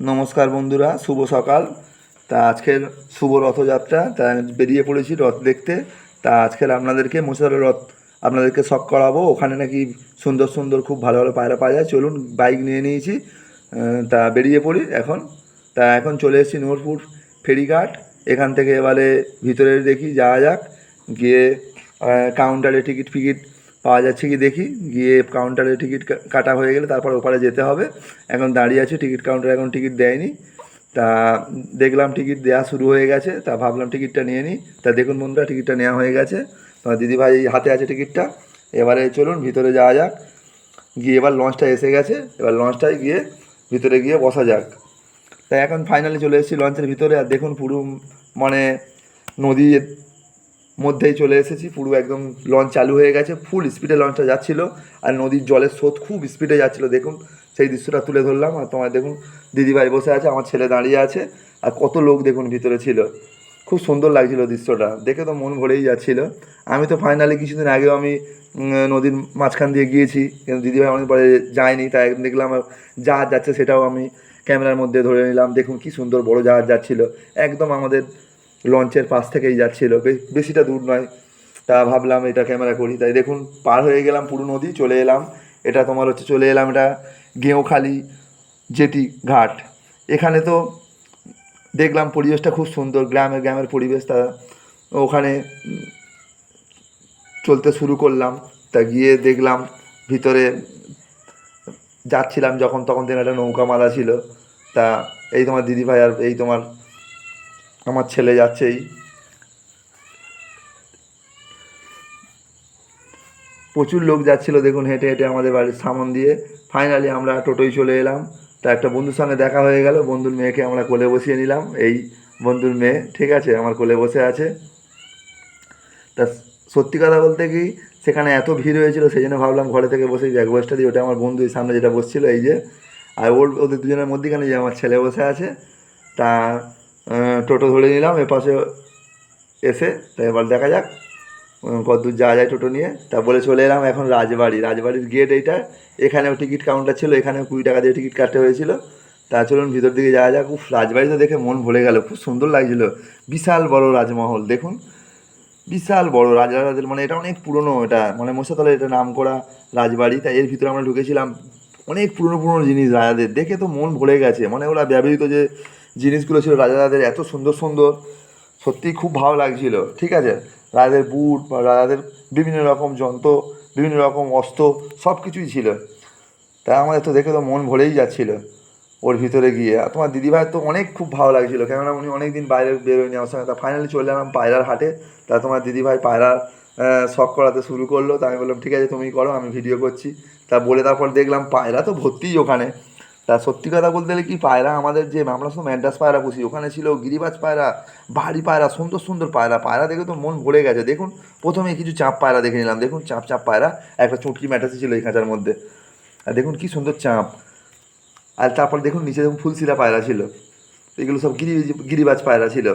নমস্কার বন্ধুরা, শুভ সকাল। তা আজকের শুভ রথযাত্রা, তা বেরিয়ে পড়েছি রথ দেখতে। তা আজকের আপনাদেরকে মোশারের রথ আপনাদেরকে শখ করাবো। ওখানে নাকি সুন্দর সুন্দর খুব ভালো ভালো পায়রা পাওয়া যায়। চলুন, বাইক নিয়ে নিয়েছি। তা বেরিয়ে পড়ি এখন। তা এখন চলে এসেছি নূরপুর ফেরিঘাট। এখান থেকে এবারে ভিতরে দেখি, যাওয়া যাক। গিয়ে কাউন্টারে টিকিট ফিকিট পাওয়া যাচ্ছে কি দেখি? গিয়ে কাউন্টারে টিকিট কাটা হয়ে গেলে তারপর ওপারে যেতে হবে। এখন দাঁড়িয়ে আছে টিকিট কাউন্টারে এখন টিকিট দেয়নি। তা দেখলাম টিকিট দেওয়া শুরু হয়ে গেছে, তা ভাবলাম টিকিটটা নিয়ে নিই তা দেখুন বন্ধুরা টিকিটটা নেওয়া হয়ে গেছে। তোমার দিদিভাই হাতে আছে টিকিটটা এবারে চলুন, ভিতরে যাওয়া যাক। গিয়ে এবার লঞ্চটা এসে গেছে। এবার লঞ্চটায় গিয়ে ভিতরে গিয়ে বসা যাক। তাই এখন ফাইনালি চলে এসেছি লঞ্চের ভিতরে। আর দেখুন পুরো মানে নদীর মধ্যেই চলে এসেছি, পুরো একদম লঞ্চ চালু হয়ে গেছে ফুল স্পিডে লঞ্চটা যাচ্ছিল, আর নদীর জলের স্রোত খুব স্পিডে যাচ্ছিল, দেখুন, সেই দৃশ্যটা তুলে ধরলাম, আর তোমার দেখুন, দিদিভাই বসে আছে, আমার ছেলে দাঁড়িয়ে আছে, আর কত লোক দেখুন ভিতরে ছিল, খুব সুন্দর লাগছিল দৃশ্যটা, দেখে তো মন ভরেই যাচ্ছিল, আমি তো ফাইনালি কিছুদিন আগেও আমি নদীর মাঝখান দিয়ে গিয়েছি, কিন্তু দিদিভাই অনেক পরে যায়নি, তাই দেখলাম জাহাজ যাচ্ছে সেটাও আমি ক্যামেরার মধ্যে ধরে নিলাম, দেখুন কি সুন্দর বড় জাহাজ যাচ্ছিল, একদম আমাদের লঞ্চের পাশ থেকেই যাচ্ছিল। বেশিটা দূর নয়। তা ভাবলাম এটা ক্যামেরা করি। তাই দেখুন, পার হয়ে গেলাম পুরো নদী, চলে এলাম। এটা তোমার হচ্ছে, চলে এলাম এটা গেঁওখালি জেটি ঘাট। এখানে তো দেখলাম পরিবেশটা খুব সুন্দর গ্রামের গ্রামের পরিবেশ। তা ওখানে চলতে শুরু করলাম। তা গিয়ে দেখলাম ভিতরে যাচ্ছিলাম যখন, তখন দিন একটা নৌকা মালা ছিল। তা এই তোমার দিদিভাই আর এই তোমার আমার ছেলে যাচ্ছেই। প্রচুর লোক যাচ্ছিল, দেখুন হেঁটে হেঁটে আমাদের বাড়ির সামন দিয়ে। ফাইনালি আমরা টোটোয় চলে এলাম। তা একটা বন্ধুর সঙ্গে দেখা হয়ে গেল। বন্ধুর মেয়েকে আমরা কোলে বসিয়ে নিলাম। এই বন্ধুর মেয়ে, ঠিক আছে, আমার কোলে বসে আছে। তা সত্যি কথা বলতে কি, সেখানে এত ভিড় হয়েছিল, সেই জন্য ভাবলাম ঘরে থেকে বসে বসটা দিই ওটা আমার বন্ধু সামনে যেটা বসছিল, এই যে। আর ওর, ওদের দুজনের মধ্যেখানে যে আমার ছেলে বসে আছে, তা টোটো ধরে নিলাম, এপাশে এসে তা এবার দেখা যাক কতদূর যাওয়া যায় টোটো নিয়ে। তা বলে চলে এলাম এখন রাজবাড়ি। রাজবাড়ির গেট এইটা, এখানেও টিকিট কাউন্টার ছিল, এখানেও কুড়ি টাকা দিয়ে টিকিট কাটতে হয়েছিল। তা চলুন ভিতর দিকে যাওয়া যাক। উফ রাজবাড়ি তো দেখে মন ভরে গেল, খুব সুন্দর লাগছিল। বিশাল বড় রাজমহল, দেখুন। বিশাল বড় রাজাদের মানে এটা অনেক পুরনো এটা মানে মশাতলা এটা নাম করা রাজবাড়ি। তাই এর ভিতরে আমরা ঢুকেছিলাম, অনেক পুরনো পুরনো জিনিস রাজাদের, দেখে তো মন ভরে গেছে। মানে ওরা ব্যবহৃত যে জিনিসগুলো ছিল, রাজাদের এত সুন্দর সুন্দর, সত্যিই খুব ভালো লাগছিল। ঠিক আছে? রাজাদের বুট বা রাজাদের বিভিন্ন রকম যন্ত্র, বিভিন্ন রকম অস্ত্র সব কিছুই ছিল। তাই আমাদের তো দেখে তো মন ভরেই যাচ্ছিল ওর ভিতরে গিয়ে। আর তোমার দিদিভাইয়ের তো অনেক খুব ভালো লাগছিল, কেননা উনি অনেক দিন বাইরে বেরোয়নি আমার সঙ্গে। তা ফাইনালি চলে এলাম পায়রার হাটে। তা তোমার দিদিভাই পায়রার শখ করাতে শুরু করল। তা আমি বললাম, ঠিক আছে, তুমি করো, আমি ভিডিও করছি। তা বলে তারপর দেখলাম পায়রা তো ভর্তিই ওখানে। তা সত্যি কথা বলতে গেলে কি পায়রা আমাদের যে আমরা শুধু ম্যান্ডাস পায়রা পুষি, ওখানে ছিল গিরিবাজ পায়রা, বাড়ি পায়রা, সুন্দর সুন্দর পায়রা পায়রা দেখে তো মন ভরে গেছে। দেখুন, প্রথমে কিছু চাপ পায়রা দেখে নিলাম। দেখুন, চাপ চাপ পায়রা, একটা চুটকি ম্যাটাসি ছিল এই খাঁচার মধ্যে। আর দেখুন কি সুন্দর চাপ। আর তারপর দেখুন নিচে দেখুন ফুলসিরা পায়রা ছিল। এগুলো সব গিরি, গিরিবাজ পায়রা ছিল।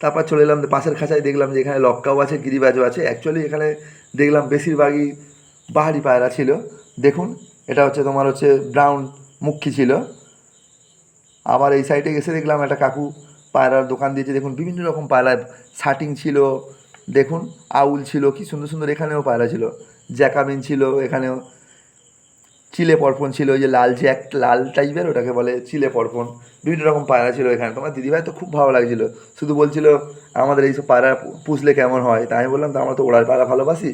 তারপর চলে এলাম পাশের খাঁচায়, দেখলাম যে এখানে লক্কাও আছে, গিরিবাজও আছে। অ্যাকচুয়ালি এখানে দেখলাম বেশিরভাগই বাহারি পায়রা ছিল। দেখুন এটা হচ্ছে তোমার হচ্ছে ব্রাউন মুখী ছিল। আবার এই সাইডে এসে দেখলাম একটা কাকু পায়রার দোকান দিয়েছে। দেখুন, বিভিন্ন রকম পায়রা শাটিং ছিল, দেখুন, আউল ছিল, কি সুন্দর সুন্দর এখানেও পায়রা ছিল। জ্যাকামিন ছিল, এখানেও। চিলে পরপন ছিল, ওই যে লাল জ্যাক লাল টাইপের ওটাকে বলে চিলে পরপন। বিভিন্ন রকম পায়রা ছিল এখানে। তোমার দিদিভাই তো খুব ভালো লাগছিল। শুধু বলছিল, আমাদের এইসব পায়রা পুষলে কেমন হয়? তাই আমি বললাম, তো আমরা তো ওড়ার পায়রা ভালোবাসি।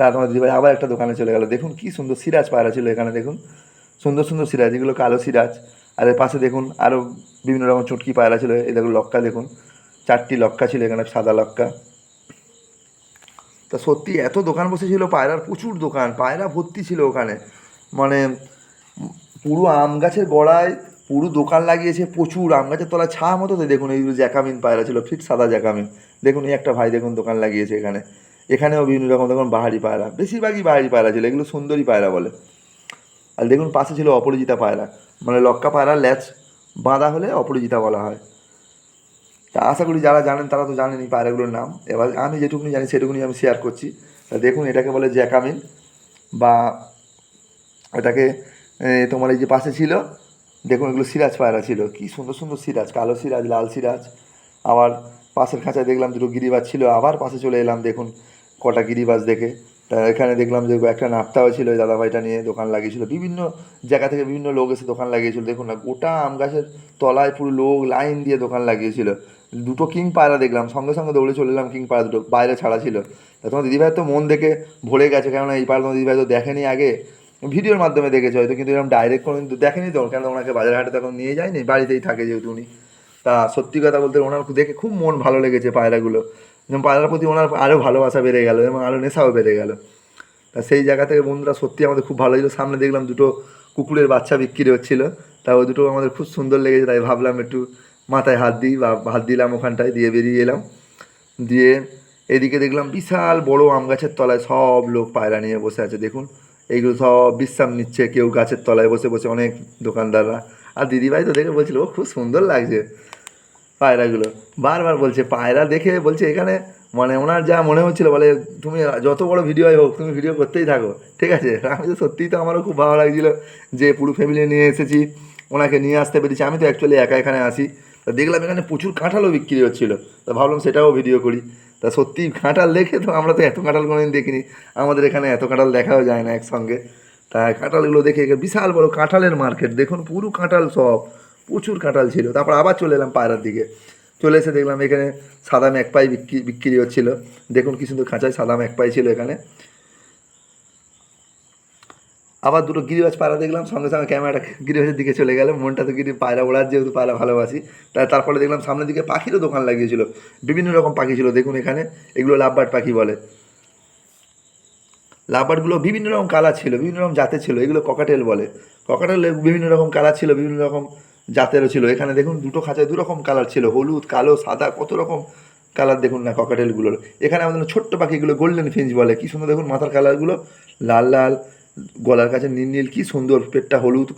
তা তোমার দিদিভাই আবার একটা দোকানে চলে গেল। দেখুন কি সুন্দর সিরাজ পায়রা ছিল এখানে, দেখুন। সুন্দর সুন্দর সিরাজ, এগুলো কালো সিরাজ। আর এর পাশে দেখুন আরও বিভিন্ন রকম চুটকি পায়রা ছিল। এই দেখুন লক্কা, দেখুন। চারটি লক্কা ছিল এখানে, সাদা লক্কা। তা সত্যি এত দোকান বসেছিল, পায়রার প্রচুর দোকান, পায়রা ভর্তি ছিল ওখানে। মানে পুরো আম গাছের গোড়ায় পুরো দোকান লাগিয়েছে প্রচুর, আম গাছের তলায় ছা মতো। দেখুন এইগুলো জ্যাকামিন পায়রা ছিল ফিট সাদা জ্যাকামিন। দেখুন এই একটা ভাই দেখুন দোকান লাগিয়েছে এখানে। এখানেও বিভিন্ন রকম দেখুন বাহারি পায়রা, বেশিরভাগই বাহারি পায়রা ছিল, এগুলো সুন্দরী পায়রা বলে। আর দেখুন পাশে ছিল অপরাজিতা পায়রা মানে লক্কা পায়রা, ল্যাচ বাঁধা হলে অপরাজিতা বলা হয়। তা আশা করি যারা জানেন তারা তো জানেন এই পায়রাগুলোর নাম। এবার আমি যেটুকুনি জানি সেটুকুনি আমি শেয়ার করছি। তা দেখুন এটাকে বলে জ্যাকামিন বা এটাকে তোমার এই যে পাশে ছিল, দেখুন এগুলো সিরাজ পায়রা ছিল। কি সুন্দর সুন্দর সিরাজ, কালো সিরাজ, লাল সিরাজ। আবার পাশের খাঁচায় দেখলাম দুটো গিরিবাজ ছিল, আবার পাশে চলে এলাম, দেখুন। কটা গিরিবাজ দেখে। তা এখানে দেখলাম যে একটা নাপ্তাও ছিল দাদাভাইটা নিয়ে দোকান লাগিয়েছিল। বিভিন্ন জায়গা থেকে বিভিন্ন লোক এসে দোকান লাগিয়েছিল। দেখুন না, গোটা আম গাছের তলায় পুরো লোক লাইন দিয়ে দোকান লাগিয়েছিল। দুটো কিং পায়রা দেখলাম, সঙ্গে সঙ্গে দৌড়ে চলে এলাম কিং পায়রা দুটো, বাইরে ছাড়া ছিল। তা তোমার দিদিভাই তো মন দেখে ভরে গেছে, কেননা এই পায়রা তোমার দিদিভাই তো দেখেনি আগে। ভিডিওর মাধ্যমে দেখেছে হয়তো, কিন্তু এরকম ডাইরেক্ট কোনো কিন্তু দেখেনি তো কেন ওনাকে বাজার হাটে তখন নিয়ে যায়নি, বাড়িতেই থাকে যেহেতু উনি। তা সত্যি কথা বলতে ওনার দেখে খুব মন ভালো লেগেছে পায়রাগুলো। যেমন পায়রার প্রতি ওনার আরও ভালোবাসা বেড়ে গেল এবং আরও নেশাও বেড়ে গেল। তা সেই জায়গা থেকে বন্ধুরা সত্যি আমাদের খুব ভালো লাগল সামনে দেখলাম দুটো কুকুরের বাচ্চা বিক্রি হচ্ছিল। তা ওই দুটো আমাদের খুব সুন্দর লেগেছে, তাই ভাবলাম একটু মাথায় হাত দিই বা হাত দিলাম ওখানটায়, দিয়ে বেরিয়ে এলাম। দিয়ে এদিকে দেখলাম বিশাল বড় আম গাছের তলায় সব লোক পায়রা নিয়ে বসে আছে, দেখুন। এইগুলো সব বিশ্রাম নিচ্ছে, কেউ গাছের তলায় বসে বসে অনেক দোকানদাররা। আর দিদিভাই তো দেখে বলছিল, ও খুব সুন্দর লাগছে। পায়রাগুলো। বারবার বলছে, পায়রা দেখে বলছে এখানে মানে ওনার যা মনে হচ্ছিল, বলে তুমি যত বড় ভিডিও হোক, তুমি ভিডিও করতেই থাকো, ঠিক আছে? আমি তো সত্যিই তো আমারও খুব ভালো লাগছিল যে পুরো ফ্যামিলি নিয়ে এসেছি, ওনাকে নিয়ে আসতে পেরেছি। আমি তো অ্যাকচুয়ালি একা এখানে আসি তা দেখলাম এখানে প্রচুর কাঁঠালও বিক্রি হচ্ছিল। তা ভাবলাম সেটাও ভিডিও করি। তা সত্যি কাঁঠাল দেখে তো আমরা তো এত কাঁঠাল কোনোদিন দেখিনি। আমাদের এখানে এত কাঁঠাল দেখাও যায় না একসঙ্গে। তা কাঁঠালগুলো দেখে বিশাল বড় কাঁঠালের মার্কেট দেখুন পুরো কাঁঠাল সব। প্রচুর কাঁঠাল ছিল। তারপর আবার চলে এলাম পায়রার দিকে। চলে এসে দেখলাম এখানে সাদা ম্যাকপাই বিক্রি বিক্রি হচ্ছিল। দেখুন কি সুন্দর খাঁচায় সাদা ম্যাকপাই ছিল এখানে। আবার দুটো গিরিবাজ পায়রা দেখলাম, সঙ্গে সঙ্গে ক্যামেরাটা গিরিবাজের দিকে চলে গেল। মনটা তো গিরি পায়রা ওড়ার, যেহেতু পায়রা ভালোবাসি। তাই তারপরে দেখলাম সামনের দিকে পাখিরও দোকান লাগিয়েছিল। বিভিন্ন রকম পাখি ছিল, দেখুন এখানে। এগুলো লাভবার্ড পাখি বলে। লাভবার্ডগুলো বিভিন্ন রকম কালার ছিল, বিভিন্ন রকম জাতের ছিল। এগুলো ককাটেল বলে। ককাটেল বিভিন্ন রকম কালার ছিল, বিভিন্ন রকম জাতেরও ছিল। এখানে দেখুন দুটো খাঁচায় দু রকম কালার ছিল। হলুদ, কালো, সাদা, কত রকম কালার দেখুন না ককাটেলগুলোর এখানে আমাদের ছোট্ট পাখিগুলো গোল্ডেন ফিঞ্চ বলে। কি সুন্দর দেখুন মাথার কালারগুলো লাল লাল, গলার কাছে নীল নীল। কি সুন্দর পেটটা হলুদ।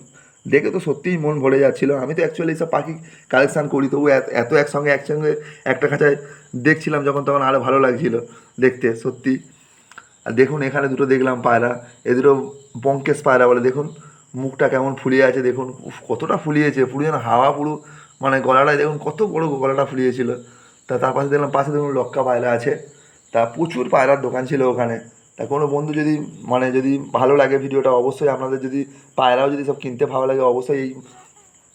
দেখে তো সত্যিই মন ভরে যাচ্ছিল। আমি তো অ্যাকচুয়ালি সব পাখি কালেকশান করি, তবু এত একসঙ্গে একসঙ্গে একটা খাঁচায় দেখছিলাম যখন তখন আরও ভালো লাগছিল দেখতে সত্যি আর দেখুন এখানে দুটো দেখলাম পায়রা। এ দুটো পায়রা বলে। দেখুন মুখটা কেমন ফুলিয়ে আছে দেখুন উফ, কতটা ফুলিয়েছে পুরো যেন হাওয়া পুরো মানে গলাটায় দেখুন কত বড় গলাটা ফুলিয়েছিল। তা তার পাশে দেখলাম পাশে দেখুন লক্কা পায়রা আছে। তা প্রচুর পায়রার দোকান ছিল ওখানে। তা কোনো বন্ধু যদি মানে যদি ভালো লাগে ভিডিওটা অবশ্যই আপনাদের যদি পায়রাও যদি সব কিনতে ভালো লাগে অবশ্যই এই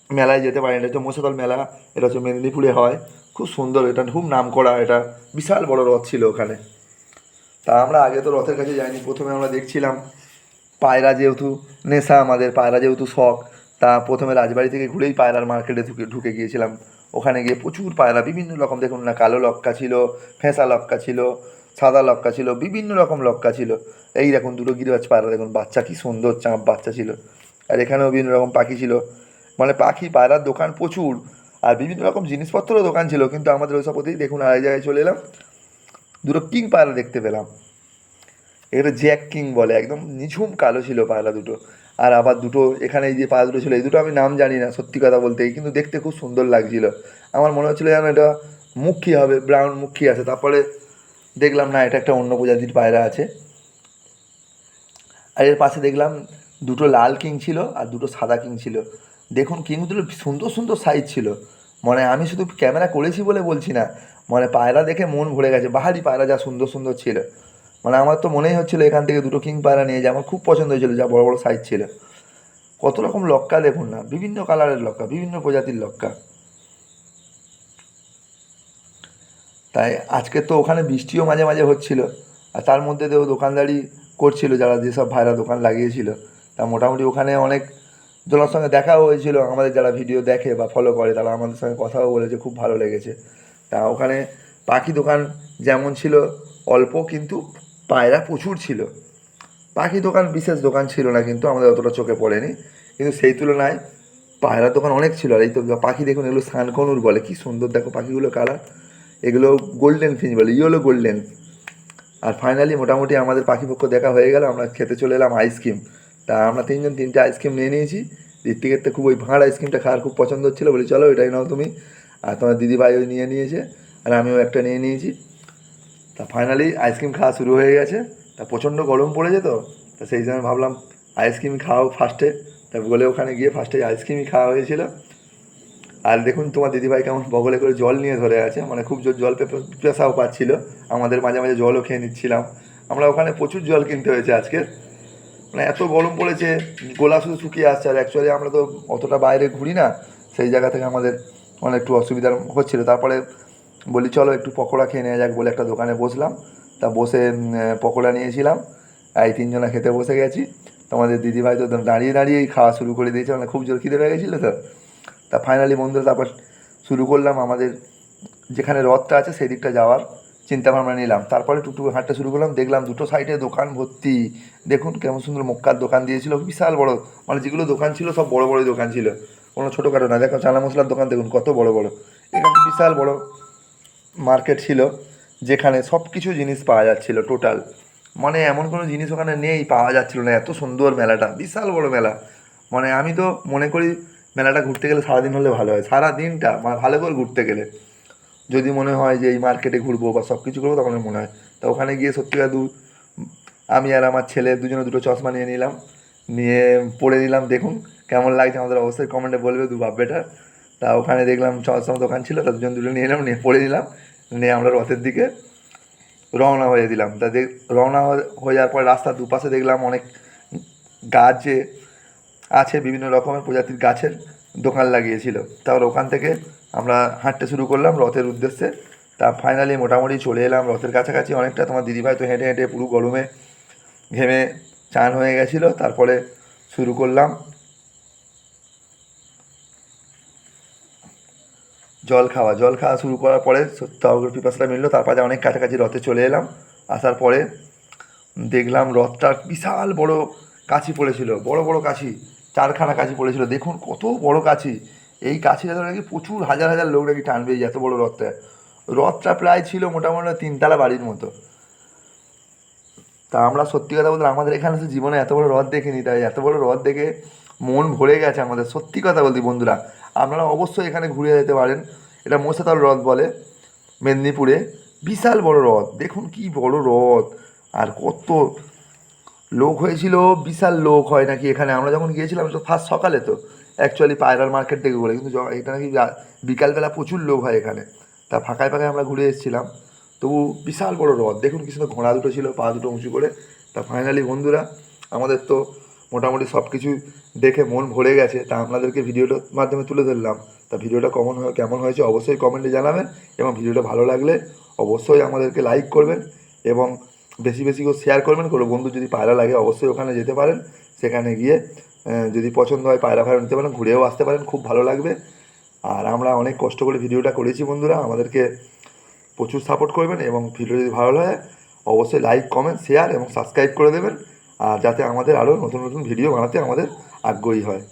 মেলায় যেতে পারেন। এটা হচ্ছে মশাতল মেলা এটা হচ্ছে মেদিনীপুরে হয়। খুব সুন্দর এটা খুব নাম করা এটা বিশাল বড় রথ ছিল ওখানে। তা আমরা আগে তো রথের কাছে যাইনি প্রথমে আমরা দেখছিলাম পায়রা যেহেতু, নেশা আমাদের, পায়রা যেহেতু শখ, তা প্রথমে রাজবাড়ি থেকে ঘুরেই পায়রার মার্কেটে ঢুকে ঢুকে গিয়েছিলাম। ওখানে গিয়ে প্রচুর পায়রা, বিভিন্ন রকম, দেখুন না, কালো লক্কা ছিল, ফেঁসা লক্কা ছিল, সাদা লক্কা ছিল, বিভিন্ন রকম লক্কা ছিল। এই দেখুন, দুটো গিরিবাজ পায়রা, দেখুন, বাচ্চা কি সুন্দর চাঁপ বাচ্চা ছিল। আর এখানেও বিভিন্ন রকম পাখি ছিল। মানে পাখি, পায়রার দোকান প্রচুর, আর বিভিন্ন রকম জিনিসপত্রও দোকান ছিল, কিন্তু আমাদের ওইসব ওতেই দেখুন আর জায়গায় চলে এলাম। দুটো কিং পায়রা দেখতে পেলাম। এটা জ্যাক কিং বলে, একদম নিঝুম কালো ছিল পায়রা দুটো। আর আবার দুটো এখানে যে পায়রা দুটো ছিল, এই দুটো আমি নাম জানি না সত্যি কথা বলতে, কিন্তু দেখতে খুব সুন্দর লাগছিল। আমার মনে হচ্ছিল যেন এটা মুখী হবে ব্রাউন মুখী আছে। তারপরে দেখলাম, না, এটা একটা অন্য প্রজাতির পায়রা আছে। আর এর পাশে দেখলাম, দুটো লাল কিং ছিল আর দুটো সাদা কিং ছিল। দেখুন কিং দুটো সুন্দর সুন্দর সাইজ ছিল। মানে আমি শুধু ক্যামেরা করেছি বলে বলছি না। মানে পায়রা দেখে মন ভরে গেছে বাহারি পায়রা যা সুন্দর সুন্দর ছিল। মানে আমার তো মনেই হচ্ছিল এখান থেকে দুটো কিং পায়রা নিয়ে যে আমার খুব পছন্দ হয়েছিল, যা বড় বড় সাইজ ছিল। কত রকম লক্কা দেখুন না, বিভিন্ন কালারের লক্কা, বিভিন্ন প্রজাতির লক্কা। তাই আজকে তো ওখানে বৃষ্টিও মাঝে মাঝে হচ্ছিল, আর তার মধ্যে তো দোকানদারি করছিল, যারা যেসব ভাইরা দোকান লাগিয়েছিল। তা মোটামুটি ওখানে অনেক জনের সঙ্গে দেখাও হয়েছিল, আমাদের যারা ভিডিও দেখে বা ফলো করে, তারা আমাদের সঙ্গে কথাও বলেছে, খুব ভালো লেগেছে। তা ওখানে পাখি দোকান যেমন ছিল, অল্প কিন্তু পায়রা প্রচুর ছিল। পাখি দোকান বিশেষ দোকান ছিল না কিন্তু আমাদের অতটা চোখে পড়েনি। কিন্তু সেই তুলনায় পায়রা দোকান অনেক ছিল আর এই তো পাখি দেখুন এগুলো সানকনুর বলে, কি সুন্দর দেখো পাখিগুলো কালার। এগুলো গোল্ডেন ফিঞ্চ বলে ইয়েলো গোল্ডেন আর ফাইনালি মোটামুটি আমাদের পাখিপক্ষ দেখা হয়ে গেল, আমরা খেতে চলে এলাম আইসক্রিম তা আমরা তিনজন তিনটে আইসক্রিম নিয়ে নিয়েছি। ঋত্বিকের খুব ওই ভাঁড় আইসক্রিমটা খাওয়ার খুব পছন্দ হচ্ছিল বলি, চলো এটাই নাও তুমি। আর তোমার দিদিভাই ওই নিয়ে নিয়েছে। আর আমিও একটা নিয়ে নিয়েছি। তা ফাইনালি আইসক্রিম খাওয়া শুরু হয়ে গেছে। তা প্রচণ্ড গরম পড়েছে তো, তা সেই সময় ভাবলাম আইসক্রিম খাও ফার্স্টে তা বলে ওখানে গিয়ে ফার্স্টে আইসক্রিমই খাওয়া হয়েছিল। আর দেখুন তোমার দিদিভাই কেমন বগলে করে জল নিয়ে ধরে আছে মানে খুব জোর জল পেশাও পাচ্ছিল। আমাদের মাঝে মাঝে জলও খেয়ে নিচ্ছিলাম। আমরা ওখানে প্রচুর জল কিনতে হয়েছে আজকে। মানে এত গরম পড়েছে, গোলা শুধু শুকিয়ে আসছে। আর অ্যাকচুয়ালি আমরা তো অতটা বাইরে ঘুরি না, সেই জায়গা থেকে আমাদের অনেক একটু অসুবিধার হচ্ছিল। তারপরে বলি, চলো একটু পকোড়া খেয়ে নেওয়া যাক, বলে একটা দোকানে বসলাম। তা বসে পকোড়া নিয়েছিলাম। এই তিনজনা খেতে বসে গেছি। তো আমাদের দিদিভাই তো দাঁড়িয়ে দাঁড়িয়েই খাওয়া শুরু করে দিয়েছে। মানে খুব জোর খিদে পেয়ে গেছিল তো। তা ফাইনালি বন্ধুরা, তারপর শুরু করলাম আমাদের যেখানে রথটা আছে সেই দিকটা যাওয়ার চিন্তা ভাবনা নিলাম। তারপরে টুকটুকু হাঁটতে শুরু করলাম। দেখলাম দুটো সাইডে দোকান ভর্তি। দেখুন কেমন সুন্দর মক্কার দোকান দিয়েছিল। বিশাল বড়। মানে যেগুলো দোকান ছিল সব বড় বড় দোকান ছিল। কোনো ছোটোখাটো না। দেখো চানা মশলার দোকান, দেখুন কত বড় বড়। এখানে বিশাল বড় মার্কেট ছিল, যেখানে সব কিছু জিনিস পাওয়া যাচ্ছিল টোটাল মানে এমন কোনো জিনিস ওখানে নেই, পাওয়া যাচ্ছিল না। এত সুন্দর মেলাটা, বিশাল বড় মেলা। মানে আমি তো মনে করি মেলাটা ঘুরতে গেলে সারাদিন হলে ভালো হয়। সারা দিনটা মানে ভালো করে ঘুরতে গেলে। যদি মনে হয় যে এই মার্কেটে ঘুরবো বা সব কিছু করব, তখন মনে হয়। তা ওখানে গিয়ে সত্যিকার দু, আমি আর আমার ছেলে দুজনে দুটো চশমা নিয়ে নিলাম। নিয়ে পড়ে নিলাম, দেখুন কেমন লাগছে। আমাদের অবশ্যই কমেন্টে বলবে দু বাপ বেটা তা ওখানে দেখলাম চশমা দোকান ছিল, তার দুজন দুটো নিয়ে নিলাম নিয়ে পড়ে নিলাম, নিয়ে আমরা রথের দিকে রওনা হয়ে দিলাম। তা দেখ, রওনা হয়ে যাওয়ার পর রাস্তার দুপাশে দেখলাম অনেক গাছে আছে, বিভিন্ন রকমের প্রজাতির গাছের দোকান লাগিয়েছিল। তারপর ওখান থেকে আমরা হাঁটতে শুরু করলাম রথের উদ্দেশ্যে। তা ফাইনালি মোটামুটি চলে এলাম রথের কাছাকাছি। অনেকটা তোমার দিদিভাই তো হেঁটে হেঁটে পুরো গরমে ঘেমে চান হয়ে গেছিল, তারপরে শুরু করলাম জল খাওয়া। জল খাওয়া শুরু করার পরে তাওগুলো পিপাসাটা মিললো। তারপরে অনেক কাছাকাছি রথে চলে এলাম। আসার পরে দেখলাম রথটা বিশাল বড় কাছি পড়েছিল। বড় বড় কাছি। চারখানা কাছি পড়েছিল। দেখুন কত বড় কাছি। এই কাছিটা ধরে নাকি প্রচুর হাজার হাজার লোক নাকি টানবে এত বড় রথটা। রথটা প্রায় ছিল মোটামুটি তিনতলা বাড়ির মতো। তা আমরা সত্যি কথা বলতে আমাদের এখানে জীবনে এত বড় রথ দেখিনি। তাই এত বড় রথ দেখে মন ভরে গেছে আমাদের। সত্যি কথা বলতে বন্ধুরা আপনারা অবশ্যই এখানে ঘুরে যেতে পারেন। এটা মোসাতাল রথ বলে, মেদিনীপুরে। বিশাল বড় রথ দেখুন কি বড় রথ আর কত লোক হয়েছিল। বিশাল লোক হয় নাকি এখানে? আমরা যখন গিয়েছিলাম তো ফার্স্ট সকালে তো। অ্যাকচুয়ালি পায়রার মার্কেট থেকে বলে, কিন্তু এটা নাকি বিকালবেলা প্রচুর লোক হয় এখানে। তা ফাঁকায় ফাঁকায় আমরা ঘুরে এসেছিলাম। তবু বিশাল বড় রথ দেখুন কি সুন্দর ঘোড়া দুটো ছিল, পা দুটো উঁচু করে। তা ফাইনালি বন্ধুরা, আমাদের তো মোটামুটি সব কিছু দেখে মন ভরে গেছে, তা আপনাদেরকে ভিডিওটার মাধ্যমে তুলে ধরলাম। তা ভিডিওটা কমন হয় কেমন হয়েছে অবশ্যই কমেন্টে জানাবেন এবং ভিডিওটা ভালো লাগলে অবশ্যই আমাদেরকে লাইক করবেন এবং বেশি বেশি করে শেয়ার করবেন। কোনো বন্ধু যদি পায়রা লাগে অবশ্যই ওখানে যেতে পারেন। সেখানে গিয়ে যদি পছন্দ হয় পায়রা ফায়রা নিতে পারেন, ঘুরেও আসতে পারেন, খুব ভালো লাগবে। আর আমরা অনেক কষ্ট করে ভিডিওটা করেছি বন্ধুরা, আমাদেরকে প্রচুর সাপোর্ট করবেন এবং ভিডিও যদি ভালো লাগে অবশ্যই লাইক কমেন্ট শেয়ার এবং সাবস্ক্রাইব করে দেবেন। যাতে আমাদের আরও নতুন নতুন ভিডিও বানাতে আমাদের আগ্রহী হয়।